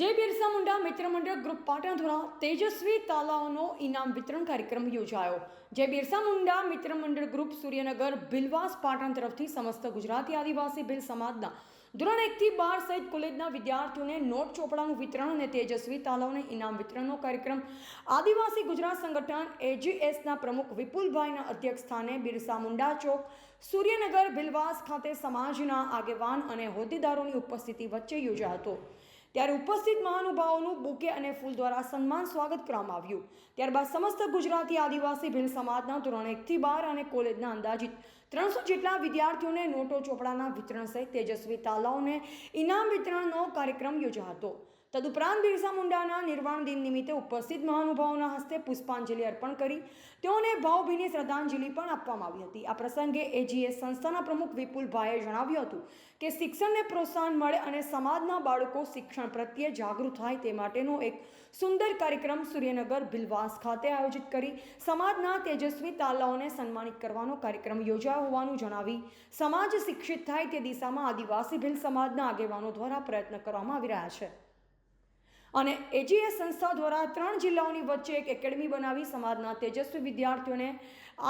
જય બિરસા મુંડા મિત્ર મંડળ ગ્રુપ પાટણ દ્વારા તેજસ્વી તાલાઓનો ઇનામ વિતરણ કાર્યક્રમ યોજાયો, જે બિરસા મુંડા મિત્ર મંડળ ગ્રુપ સૂર્યનગર, ભિલવાસ પાટણ તરફથી સમસ્ત ગુજરાતી આદિવાસી ભીલ સમાજના ધોરણ એકથી બાર સહિત કોલેજના વિદ્યાર્થીઓને નોટ ચોપડાનું વિતરણ અને તેજસ્વી તાલાઓને ઇનામ વિતરણનો કાર્યક્રમ આદિવાસી ગુજરાત સંગઠન એજીએસના પ્રમુખ વિપુલભાઈના અધ્યક્ષ સ્થાને બિરસા મુંડા ચોક, સૂર્યનગર, ભિલવાસ ખાતે સમાજના આગેવાન અને હોદ્દેદારોની ઉપસ્થિતિ વચ્ચે યોજાયો હતો. ત્યારે ઉપસ્થિત મહાનુભાવોનું બુકે અને ફૂલ દ્વારા સન્માન સ્વાગત કરવામાં આવ્યું. ત્યારબાદ સમસ્ત ગુજરાતી આદિવાસી ભીલ સમાજના ધોરણ એકથી બાર અને કોલેજના અંદાજિત ત્રણસો જેટલા વિદ્યાર્થીઓને નોટો ચોપડાના વિતરણ સહિત તેજસ્વી તાલાઓને ઇનામ વિતરણનો કાર્યક્રમ યોજાયો હતો તદુપરાંત બિરસા મુંડાના નિર્વાણ દિન નિમિત્તે ઉપસ્થિત મહાનુભાવોના હસ્તે પુષ્પાંજલિ અર્પણ કરી તેઓને ભાવભીની શ્રદ્ધાંજલિ પણ આપવામાં આવી હતી. આ પ્રસંગે એજીએસ સંસ્થાના પ્રમુખ વિપુલભાઈએ જણાવ્યું હતું કે શિક્ષણને પ્રોત્સાહન મળે અને સમાજના બાળકો શિક્ષણ પ્રત્યે જાગૃત થાય તે માટેનો એક સુંદર કાર્યક્રમ સૂર્યનગર ભિલવાસ ખાતે આયોજિત કરી સમાજના તેજસ્વી તાલાઓને સન્માનિત કરવાનો કાર્યક્રમ યોજાયો. હોવાનું જણાવી. સમાજ શિક્ષિત થાય તે દિશામાં આદિવાસી ભીલ સમાજના આગેવાનો દ્વારા પ્રયત્ન કરવામાં આવી રહ્યા છે. અને એજીએસ સંસ્થા દ્વારા ત્રણ જિલ્લાઓની વચ્ચે એક એકેડમી બનાવી સમાજના તેજસ્વી વિદ્યાર્થીઓને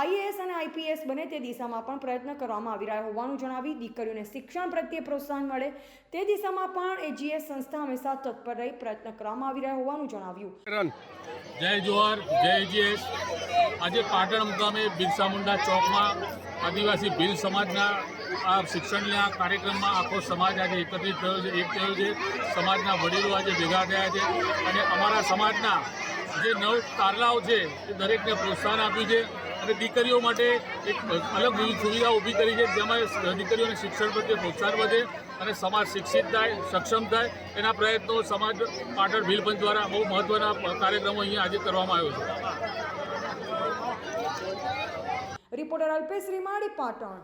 આઈએએસ અને આઈપીએસ બને તે દિશામાં પણ પ્રયત્ન કરવામાં આવી રહ્યા હોવાનું જણાવી દીકરીઓને શિક્ષણ પ્રત્યે પ્રોત્સાહન મળે તે દિશામાં પણ એજીએસ સંસ્થા હંમેશા તત્પર રહી પ્રયત્ન કરવામાં આવી રહ્યા હોવાનું જણાવ્યું. જય જોહર, જય જીએસ આજે પાટણ મુકામે બિરસા મુંડા ચોકમાં આદિવાસી ભીલ સમાજના આ શિક્ષણના કાર્યક્રમમાં આખો સમાજ આજે એકત્રિત થયો છે, એક થયો છે. સમાજના વડીલો આજે ભેગા થયા છે અને અમારા સમાજના જે નવ તારલાઓ છે એ દરેકને પ્રોત્સાહન આપ્યું છે અને દીકરીઓ માટે એક અલગ વિવિધ સુવિધા ઊભી કરી છે, જેમાં દીકરીઓને શિક્ષણ પ્રત્યે પ્રોત્સાહન વધે અને સમાજ શિક્ષિત થાય, સક્ષમ થાય. એના પ્રયત્નો સમાજ પાટણ ભીલ દ્વારા બહુ મહત્ત્વના કાર્યક્રમો અહીંયા આજે કરવામાં આવ્યો છે. રિપોર્ટર અલ્પેશ રીમાડી પાટણ